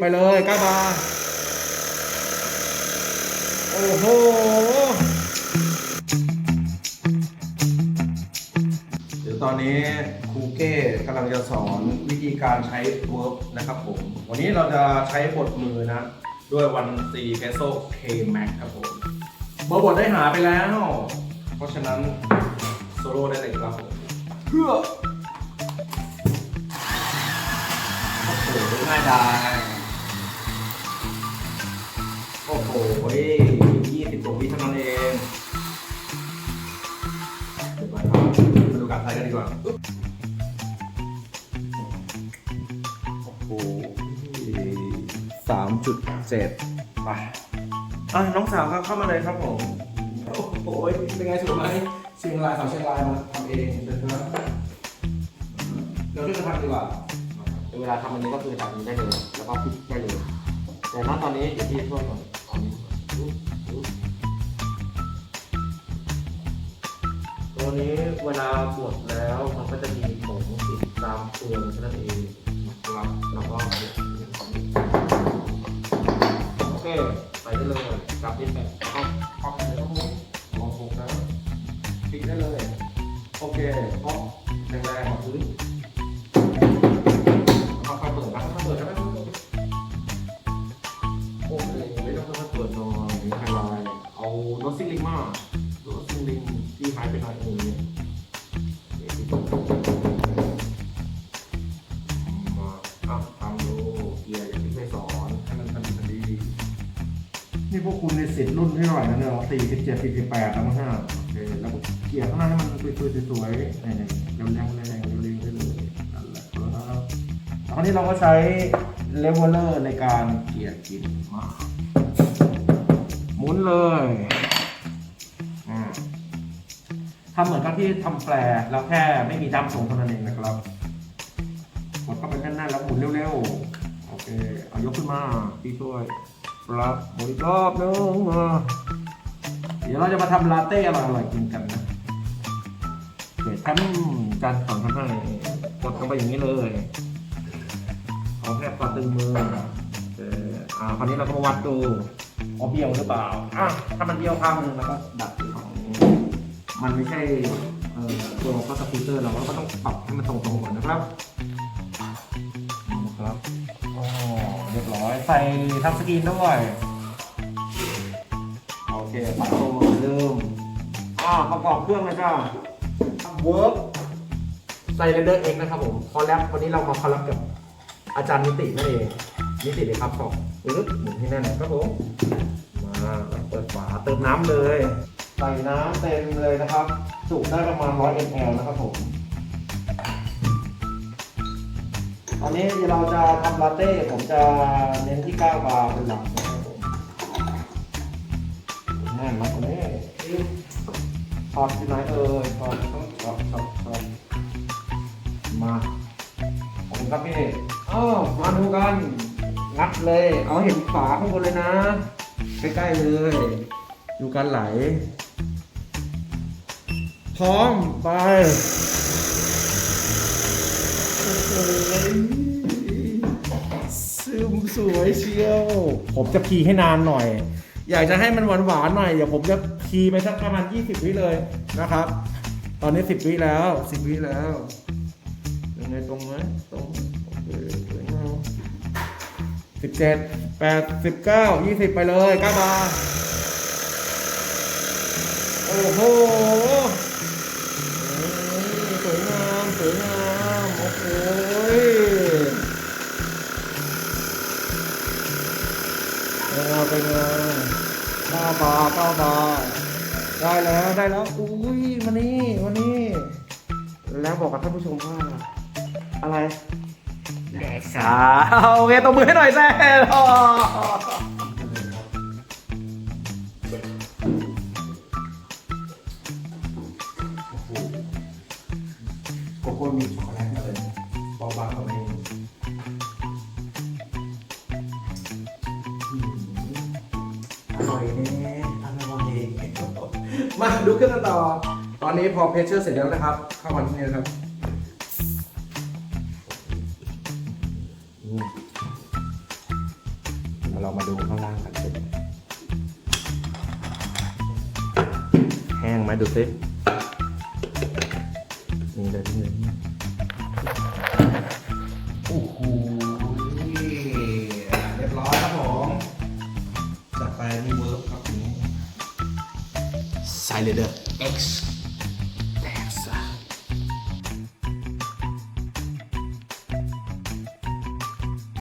ไปเลยก้าบาร์โอ้โหเดี๋ยวตอนนี้ครูเก้กำลังจะสอนวิธีการใช้เวิร์บนะครับผม วันนี้เราจะใช้บทมือนะ ด้วยวันซีเ e โซ K Max ครับผมเบอร์บทได้หาไปแล้ว เพราะฉะนั้นโซโล่ได้เลยครับผมเพื่อโอ้โหง่ายดาย โอ้โหยี่สิบกว่าวิเท่านั้นเองเดี๋ยวมาครับมาดูการใช้กันดีกว่าอึ๊บโอ้โหสามจุดเจ็ดไปอะน้องสาวครับเข้ามาเลยครับผม โอ้โหเป็นไงสวยไหมเชียงรายสาวเชียงรายมาทำเองเชิญครับเราช่วยกันทำดีกว่าเวลาทำอันนี้ก็คือทำอันนี้ได้เลย แล้วก็พลิกได้เลย แต่ณตอนนี้อยู่ที่ช่วย ตัวนี้เวลาบดแล้วมันก็จะมีผงติดตามเปลือกแค่นั้นเองนะครับแล้วก็โอเคใส่ได้เลยกลับที่แปะแล้วก็เข้าไปในห้องมองถูกแล้วปิดได้เลย โอเคเพราะแรงๆมาพื้นค่อยๆเปิดนะค่อยๆเปิดนะ มาอะทำดูเกียร์อย่างที่เคยสอนให้มันพอดีพอดีนี่พวกคุณในสิทธิ์รุ่นที่เท่าไหร่นะเนี่ยสี่สิบเจ็ดสี่สิบแปดแล้วมั้งฮะโอเคแล้วก็เกี่ยวข้างหน้าให้มันสวยๆสวยๆนี่ๆเร็วๆแรงๆเร็วๆได้เลยนั่นแหละครับคราวนี้เราก็ใช้เลเวลเลอร์ในการเกี่ยกินมาหมุนเลยทำเหมือนกับที่ทำแปลแล้วแค่ไม่มีดั้มทรงเท่านั้นเองนะครับ เข้าไปแน่นๆแล้วหมุนเร็วๆ โอเค เอายกขึ้นมาพี่ช่วยครับหมุนอีกรอบนึงมาเดี๋ยวเราจะมาทำลาเต้อร่อยๆกินกันนะเดี๋ยวท่านจันสอนท่านให้กดลงไปอย่างนี้เลยเอาแค่ปาตึงมือเอออ่าคราวนี้เราก็มาวัดดูเอาเบี้ยวหรือเปล่าอะถ้ามันเบี้ยวข้างหนึงแล้วก็ดัดของมันไม่ใช่เอ่อตัวก็สกูเตอร์เราก็ต้องปรับให้มันตรงๆก่อนนะครับ เรียบร้อยใส่ทับสกรีนด้วย โอเคปัดโตเหมือนเดิมอ่าประกอบเครื่องเลยจ้าเวิร์กใส่เรนเดอร์เอ็กนะครับผม คอลแลบวันนี้เรามาคอลแลบกับอาจารย์นิตินั่นเอง นิติเลยครับสองปึ๊บหมุนให้แน่นครับผม มาเปิดฝาเติมน้ำเลย ใส่น้ำเต็มเลยนะครับจุได้ประมาณ 100 ml นะครับผม อันนี้เราจะทำลาเต้ ผมจะเน้นที่9บาร์เป็นหลักแน่นมากคนนี้ถอดที่ไหนเอ่ยถอดต้องถอดถอดถอดมาขอบคุณครับพี่อ้าวมาดูกันงัดเลย เอาเห็นฝาข้างบนเลยนะ ใกล้ๆเลย ดูการไหล พร้อมไป ซึมสวยเชียว ผมจะพีให้นานหน่อย อยากจะให้มันหวานๆหน่อย เดี๋ยวผมจะพีไปสักประมาณ 20 วิเลยนะครับ ตอนนี้ 10 วิแล้ว 10 วิแล้วยังไงตรงไหมตรงโอเคสวยงามสิบเจ็ดแปดสิบเก้ายี่สิบไปเลยเก้าบาร์โอ้โหเอ้ยสวยงามสวยงามโอ้โหเอาไปไง เก้าบ้าบาได้แล้วได้แล้วอุ้ยมานี่มานี่แล้วบอกกับท่านผู้ชมว่าอะไรแดกสาโอเคตบมือให้หน่อยแซ่โกโก้มีช็อกโกแลตมาเลยเบาบางเอาเอร่อยแน่อร่อยมาดูเครื่องกันต่อ ตอนนี้พอเพชเชอร์เสร็จแล้วนะครับ เข้ามาที่นี่นะครับเรามาดูข้างล่างกันเป็นไงแห้งไหมดูสินี่เลยนี่เลย signing. X.